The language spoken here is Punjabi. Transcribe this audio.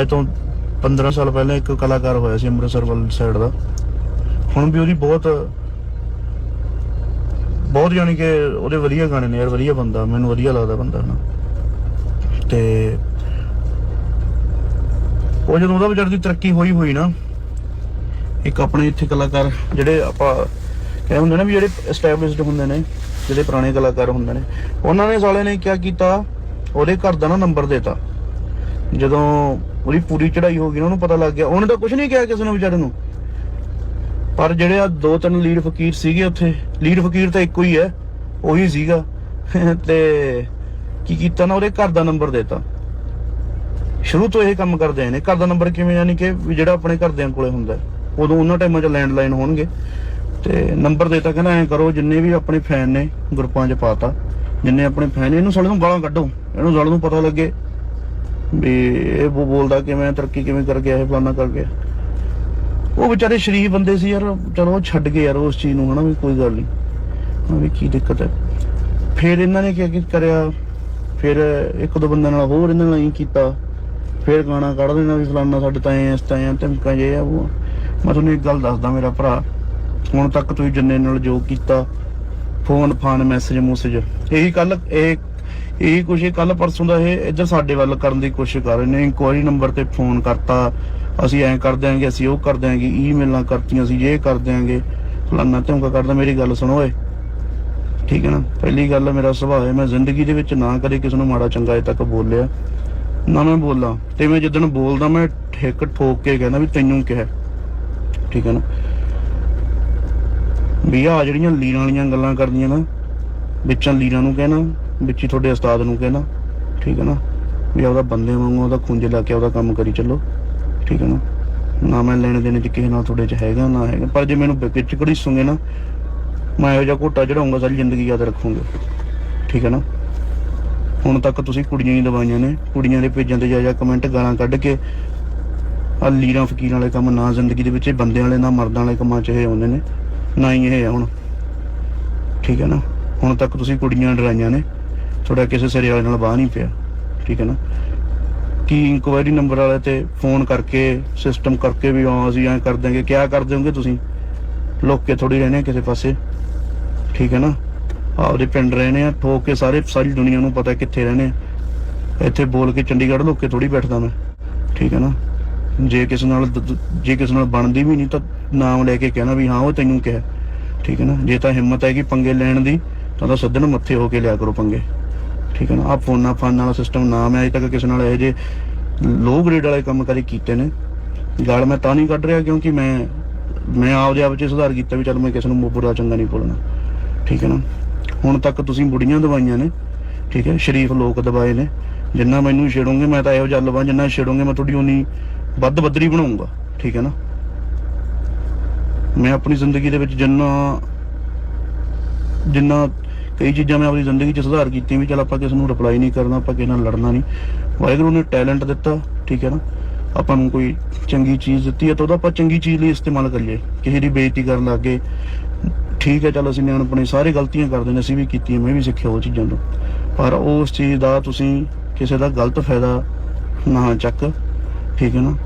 ਅੱਜ ਤੋਂ 15 ਸਾਲ ਪਹਿਲਾਂ ਇੱਕ ਕਲਾਕਾਰ ਹੋਇਆ ਸੀ ਅੰਮ੍ਰਿਤਸਰ ਵੱਲ ਸਾਈਡ ਦਾ। ਹੁਣ ਵੀ ਉਹਦੀ ਬਹੁਤ ਬਹੁਤ ਯਾਨੀ ਕਿ ਉਹਦੇ ਵਧੀਆ ਗਾਣੇ ਨੇ ਯਾਰ, ਵਧੀਆ ਬੰਦਾ, ਮੈਨੂੰ ਵਧੀਆ ਲੱਗਦਾ ਬੰਦਾ ਨਾ। ਤੇ ਉਹ ਜਦੋਂ ਉਹਦਾ ਵਿਚਾਰ ਦੀ ਤਰੱਕੀ ਹੋਈ ਹੋਈ ਨਾ, ਇੱਕ ਆਪਣੇ ਇੱਥੇ ਕਲਾਕਾਰ ਜਿਹੜੇ ਆਪਾਂ ਕਹਿੰਦੇ ਹੁੰਦੇ ਨੇ ਵੀ ਜਿਹੜੇ ਐਸਟੈਬਲਿਸ਼ਡ ਹੁੰਦੇ ਨੇ, ਜਿਹੜੇ ਪੁਰਾਣੇ ਕਲਾਕਾਰ ਹੁੰਦੇ ਨੇ, ਉਹਨਾਂ ਨੇ ਸਾਲੇ ਨੇ ਕੀ ਕੀਤਾ? ਉਹਦੇ ਘਰ ਦਾ ਨਾ ਨੰਬਰ ਦੇਤਾ। ਜਦੋਂ ਉਹਦੀ ਪੂਰੀ ਚੜਾਈ ਹੋ ਗਈ ਨਾ, ਉਹਨੂੰ ਪਤਾ ਲੱਗ ਗਿਆ। ਉਹਨੇ ਤਾਂ ਕੁਝ ਨਹੀਂ ਕਿਹਾ ਕਿਸੇ ਨੂੰ ਵਿਚਾਰੇ ਨੂੰ। ਪਰ ਜਿਹੜੇ ਆ ਦੋ ਤਿੰਨ ਲੀਡ ਫਕੀਰ ਸੀਗੇ ਉੱਥੇ, ਲੀਡ ਫਕੀਰ ਤਾਂ ਇੱਕੋ ਹੀ ਹੈ, ਉਹੀ ਸੀਗਾ। ਤੇ ਕੀ ਕੀਤਾ ਨਾ, ਉਹਦੇ ਘਰ ਦਾ ਨੰਬਰ ਦੇਤਾ। ਸ਼ੁਰੂ ਤੋਂ ਇਹ ਕੰਮ ਕਰਦੇ ਆਏ ਨੇ। ਘਰ ਦਾ ਨੰਬਰ ਕਿਵੇਂ, ਯਾਨੀ ਕਿ ਜਿਹੜਾ ਆਪਣੇ ਘਰਦਿਆਂ ਕੋਲੇ ਹੁੰਦਾ ਉਦੋਂ ਉਹਨਾਂ ਟਾਈਮਾਂ 'ਚ ਲੈਂਡਲਾਈਨ ਹੋਣਗੇ। ਤੇ ਨੰਬਰ ਦੇਤਾ, ਕਹਿੰਦਾ ਐਂ ਕਰੋ, ਜਿੰਨੇ ਵੀ ਆਪਣੇ ਫੈਨ ਨੇ, ਗਰੁੱਪਾਂ 'ਚ ਪਾਤਾ, ਜਿੰਨੇ ਆਪਣੇ ਫੈਨ ਇਹਨੂੰ ਸਾਲੇ ਨੂੰ ਗਾਲਾਂ ਕੱਢੋ। ਇਹਨੂੰ ਸਾਲੇ ਨੂੰ ਪਤਾ ਲੱਗੇ ਵੀ ਇਹ ਬੋਲਦਾ ਕਿਵੇਂ, ਤਰੱਕੀ ਕਿਵੇਂ ਕਰ ਗਿਆ, ਇਹ ਫਲਾਨਾ ਕਰ ਗਿਆ। ਉਹ ਵਿਚਾਰੇ ਸ਼ਰੀਫ ਬੰਦੇ ਸੀ ਯਾਰ, ਚਲੋ ਛੱਡ ਗਏ ਯਾਰ ਉਸ ਚੀਜ਼ ਨੂੰ, ਹਨਾ ਵੀ ਕੋਈ ਗੱਲ ਨਹੀਂ। ਹਾਂ ਵੀ ਕੀ ਦਿੱਕਤ ਹੈ। ਫਿਰ ਇਹਨਾਂ ਨੇ ਕੀ ਕਰਿਆ? ਫਿਰ ਇੱਕ ਦੋ ਬੰਦਿਆਂ ਨਾਲ ਹੋਰ ਇਹਨਾਂ ਨਾਲ ਹੀ ਕੀਤਾ। ਫਿਰ ਗਾਣਾ ਕੱਢ ਦੇਣਾ ਵੀ ਫਲਾਨਾ ਸਾਡੇ ਤਾਂ ਐ, ਇਸ ਤਾਂ ਐ, ਧਮਕਾਂ ਜੇ ਆ ਉਹ। ਮੈਂ ਤੁਹਾਨੂੰ ਇੱਕ ਗੱਲ ਦੱਸਦਾ ਮੇਰਾ ਭਰਾ, ਹੁਣ ਤੱਕ ਤੁਸੀਂ ਜੰਨੇ ਨਾਲ ਜੋ ਕੀਤਾ, ਫੋਨ, ਫਾਨ, ਮੈਸੇਜ, ਮੂਸੇਜ। ਇਹੀ ਕੱਲ ਇਹ ਇਹੀ ਕੁਛ ਕੱਲ ਪਰਸੋਂ ਦਾ ਇਹ ਇੱਧਰ ਸਾਡੇ ਵੱਲ ਕਰਨ ਦੀ ਕੋਸ਼ਿਸ਼ ਕਰ ਰਹੇ ਨੇ। ਇਨਕੁਆਇਰੀ ਨੰਬਰ ਤੇ ਫੋਨ ਕਰਤਾ। ਅਸੀਂ ਐਂ ਕਰ ਦਿਆਂਗੇ, ਅਸੀਂ ਉਹ ਕਰ ਦਿਆਂਗੇ ਈਮੇਲਾਂ ਕਰਤੀਆਂ, ਅਸੀਂ ਇਹ ਕਰ ਦਿਆਂਗੇ। ਫਲਾਨਾ ਧਮਕਾ ਕਰਦਾ, ਮੇਰੀ ਗੱਲ ਸੁਣੋ ਓਏ। ਠੀਕ ਹੈ ਨਾ? ਪਹਿਲੀ ਗੱਲ, ਮੇਰਾ ਸੁਭਾਅ ਹੈ, ਮੈਂ ਜ਼ਿੰਦਗੀ ਦੇ ਵਿੱਚ ਨਾ ਕਦੇ ਕਿਸੇ ਨੂੰ ਮਾੜਾ ਚੰਗਾ ਅਜੇ ਤੱਕ ਬੋਲਿਆ। ਨਾ ਮੈਂ ਬੋਲਾਂ। ਤੇ ਮੈਂ ਜਿੱਦਣ ਬੋਲਦਾ, ਮੈਂ ਠੇਕ ਠੋਕ ਕੇ ਕਹਿੰਦਾ ਵੀ ਤੈਨੂੰ ਕਿਹਾ। ਠੀਕ ਹੈ ਨਾ? ਵੀ ਆ ਜਿਹੜੀਆਂ ਲੀਰਾਂ ਵਾਲੀਆਂ ਗੱਲਾਂ ਕਰਦੀਆਂ ਨਾ, ਵਿੱਚਾਂ ਲੀਰਾਂ ਨੂੰ ਕਹਿਣਾ ਵਿੱਚ ਹੀ ਤੁਹਾਡੇ ਉਸਤਾਦ ਨੂੰ ਕਹਿਣਾ, ਠੀਕ ਹੈ ਨਾ? ਵੀ ਆਪਦਾ ਬੰਦੇ ਵਾਂਗੂ ਉਹਦਾ ਖੁੰਝੇ ਲਾ ਕੇ ਉਹਦਾ ਕੰਮ ਕਰੀ ਚੱਲੋ, ਠੀਕ ਹੈ ਨਾ? ਨਾ ਮੈਂ ਲੈਣ ਦੇਣੇ ਚ ਕਿਸੇ ਨਾਲ ਤੁਹਾਡੇ ਚ ਹੈਗਾ, ਨਾ ਹੈਗਾ। ਪਰ ਜੇ ਮੈਨੂੰ ਵਿੱਚ ਕੜੀ ਸੁਣਗੇ ਨਾ, ਮੈਂ ਇਹੋ ਜਿਹਾ ਘੋਟਾ ਚੜਾਉਂਗਾ ਸਾਰੀ ਜ਼ਿੰਦਗੀ ਯਾਦ ਰੱਖੂੰਗਾ, ਠੀਕ ਹੈ ਨਾ? ਹੁਣ ਤੱਕ ਤੁਸੀਂ ਕੁੜੀਆਂ ਹੀ ਦਵਾਈਆਂ ਨੇ, ਕੁੜੀਆਂ ਦੇ ਭੇਜਾਂ ਤੇ ਜਾ ਜਾ ਕਮੈਂਟ ਗਾਲਾਂ ਕੱਢ ਕੇ ਆ ਲੀਰਾਂ ਫਕੀਰਾਂ ਵਾਲੇ ਕੰਮ ਨਾ ਜ਼ਿੰਦਗੀ ਦੇ ਵਿੱਚ, ਇਹ ਬੰਦਿਆਂ ਵਾਲੇ ਨਾ ਮਰਦਾਂ ਵਾਲੇ ਕੰਮਾਂ 'ਚ ਇਹ ਆਉਂਦੇ ਨੇ, ਨਾ ਹੀ ਇਹ ਆ ਹੁਣ, ਠੀਕ ਹੈ ਨਾ? ਹੁਣ ਤੱਕ ਤੁਸੀਂ ਕੁੜੀਆਂ ਡਰਾਈਆਂ ਨੇ ਤੁਹਾਡਾ ਕਿਸੇ ਸਿਰੇ ਵਾਲੇ ਨਾਲ ਬਾਹ ਨਹੀਂ ਪਿਆ, ਠੀਕ ਹੈ ਨਾ? ਕੀ ਇਨਕੁਆਇਰੀ ਨੰਬਰ ਵਾਲੇ ਤੇ ਫੋਨ ਕਰਕੇ ਸਿਸਟਮ ਕਰਕੇ ਵੀ ਹਾਂ, ਅਸੀਂ ਐਂ ਕਰ ਦਾਂਗੇ ਕਿਆ ਕਰ ਦਿਓਗੇ ਤੁਸੀਂ? ਲੋਕ ਕੇ ਥੋੜੀ ਰਹਿਣੇ ਕਿਸੇ ਪਾਸੇ, ਠੀਕ ਹੈ ਨਾ? ਆਪਦੇ ਪਿੰਡ ਰਹਿਣੇ ਆ, ਠੋਕ ਕੇ ਸਾਰੇ, ਸਾਰੀ ਦੁਨੀਆ ਨੂੰ ਪਤਾ ਕਿੱਥੇ ਰਹਿਣੇ ਇੱਥੇ ਬੋਲ ਕੇ ਚੰਡੀਗੜ੍ਹ ਲੋਕ ਕੇ ਥੋੜੀ ਬੈਠਦਾ ਮੈਂ, ਠੀਕ ਹੈ ਨਾ? ਜੇ ਕਿਸੇ ਨਾਲ ਜੇ ਕਿਸੇ ਨਾਲ ਬਣਦੀ ਵੀ ਨਹੀਂ ਤਾਂ ਨਾਮ ਲੈ ਕੇ ਕਹਿਣਾ ਵੀ ਹਾਂ, ਉਹ ਤੈਨੂੰ ਕਿਹਾ, ਠੀਕ ਹੈ ਨਾ? ਜੇ ਤਾਂ ਹਿੰਮਤ ਹੈ ਕਿ ਪੰਗੇ ਲੈਣ ਦੀ, ਤਾਂ ਤਾਂ ਸੱਦਣ ਮੱਥੇ ਹੋ ਕੇ ਲਿਆ ਕਰੋ ਪੰਗੇ। ਠੀਕ ਹੈ ਨਾ? ਆ ਫੋਨਾਂ ਫਾਨਾਂ ਵਾਲਾ ਸਿਸਟਮ ਨਾ ਮੈਂ ਅਜੇ ਤੱਕ ਕਿਸੇ ਨਾਲ ਇਹ ਜੇ ਲੋ ਗ੍ਰੇਡ ਵਾਲੇ ਕੰਮ ਕਦੇ ਕੀਤੇ ਨੇ। ਗੱਲ ਮੈਂ ਤਾਂ ਨਹੀਂ ਕੱਢ ਰਿਹਾ ਕਿਉਂਕਿ ਮੈਂ ਮੈਂ ਆਪਦੇ ਆਪ 'ਚ ਸੁਧਾਰ ਕੀਤਾ ਵੀ ਚੱਲ ਮੈਂ ਕਿਸੇ ਨੂੰ ਬੁਰਾ ਚੰਗਾ ਨਹੀਂ ਬੋਲਣਾ ਠੀਕ ਹੈ ਨਾ? ਹੁਣ ਤੱਕ ਤੁਸੀਂ ਬੁੜੀਆਂ ਦਵਾਈਆਂ ਨੇ, ਠੀਕ ਹੈ? ਸ਼ਰੀਫ ਲੋਕ ਦਵਾਏ ਨੇ। ਜਿੰਨਾ ਮੈਨੂੰ ਛੇੜੋਗੇ, ਮੈਂ ਤਾਂ ਇਹੋ ਜਿਹਾ ਲਵਾਂ ਜਿੰਨਾ ਛੇੜੋਗੇ, ਮੈਂ ਤੁਹਾਡੀ ਉਨੀ ਵੱਧ ਬੱਦਰੀ ਬਣਾਉਂਗਾ। ਠੀਕ ਹੈ ਨਾ? ਮੈਂ ਆਪਣੀ ਜ਼ਿੰਦਗੀ ਦੇ ਵਿੱਚ ਜਿੰਨਾ ਜਿੰਨਾ ਕਈ ਚੀਜ਼ਾਂ ਮੈਂ ਆਪਣੀ ਜ਼ਿੰਦਗੀ 'ਚ ਸੁਧਾਰ ਕੀਤੀਆਂ ਵੀ ਚਲ ਆਪਾਂ ਕਿਸੇ ਨੂੰ ਰਿਪਲਾਈ ਨਹੀਂ ਕਰਨਾ, ਆਪਾਂ ਕਿਸੇ ਨਾਲ ਲੜਨਾ ਨਹੀਂ। ਵਾਹਿਗੁਰੂ ਨੇ ਟੈਲੈਂਟ ਦਿੱਤਾ, ਠੀਕ ਹੈ ਨਾ? ਆਪਾਂ ਨੂੰ ਕੋਈ ਚੰਗੀ ਚੀਜ਼ ਦਿੱਤੀ ਹੈ ਤਾਂ ਉਹਦਾ ਆਪਾਂ ਚੰਗੀ ਚੀਜ਼ ਲਈ ਇਸਤੇਮਾਲ ਕਰੀਏ। ਕਿਸੇ ਦੀ ਬੇਇੱਜ਼ਤੀ ਕਰਨ ਲੱਗੇ ਠੀਕ ਹੈ, ਚਲ ਅਸੀਂ ਨਿਆਣਪਣੇ ਸਾਰੇ ਗਲਤੀਆਂ ਕਰਦੇ ਨੇ, ਅਸੀਂ ਵੀ ਕੀਤੀਆਂ, ਮੈਂ ਵੀ ਸਿੱਖਿਆ ਉਹ ਚੀਜ਼ਾਂ ਤੋਂ। ਪਰ ਉਸ ਚੀਜ਼ ਦਾ ਤੁਸੀਂ ਕਿਸੇ ਦਾ ਗਲਤ ਫਾਇਦਾ ਨਾ ਚੱਕ, ਠੀਕ ਹੈ ਨਾ?